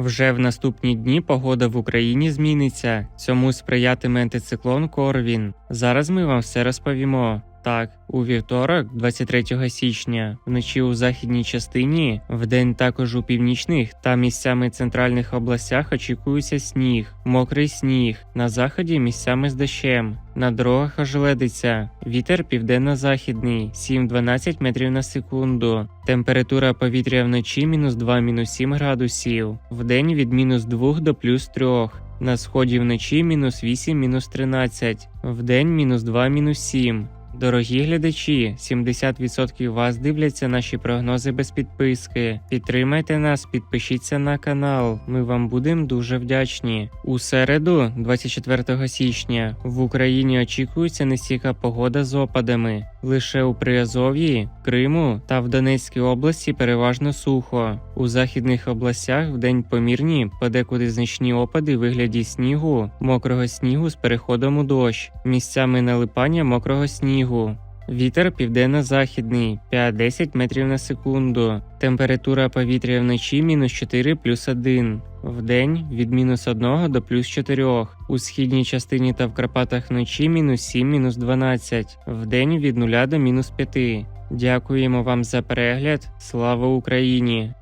Вже в наступні дні погода в Україні зміниться. Цьому сприятиме антициклон Корвін. Зараз ми вам все розповімо. Так, у вівторок, 23 січня, вночі у західній частині, вдень також у північних та місцями центральних областях очікується сніг, мокрий сніг. На заході місцями з дощем. На дорогах ожеледиться. Вітер південно-західний 7-12 метрів на секунду. Температура повітря вночі мінус 2 мінус 7 градусів. Вдень від мінус 2 до плюс 3. На сході вночі мінус 8 мінус 13. Вдень мінус 2 мінус 7. Дорогі глядачі, 70% вас дивляться наші прогнози без підписки. Підтримайте нас, підпишіться на канал. Ми вам будемо дуже вдячні. У середу, 24 січня, в Україні очікується нестійка погода з опадами. Лише у Приазов'ї, Криму та в Донецькій області переважно сухо. У західних областях вдень помірні, подекуди значні опади в вигляді снігу, мокрого снігу з переходом у дощ, місцями налипання мокрого снігу. Вітер південно-західний 5-10 метрів на секунду. Температура повітря вночі мінус 4 плюс 1. Вдень від мінус 1 до плюс 4. У східній частині та в Карпатах вночі мінус 7 мінус 12. Вдень від 0 до мінус 5. Дякуємо вам за перегляд. Слава Україні!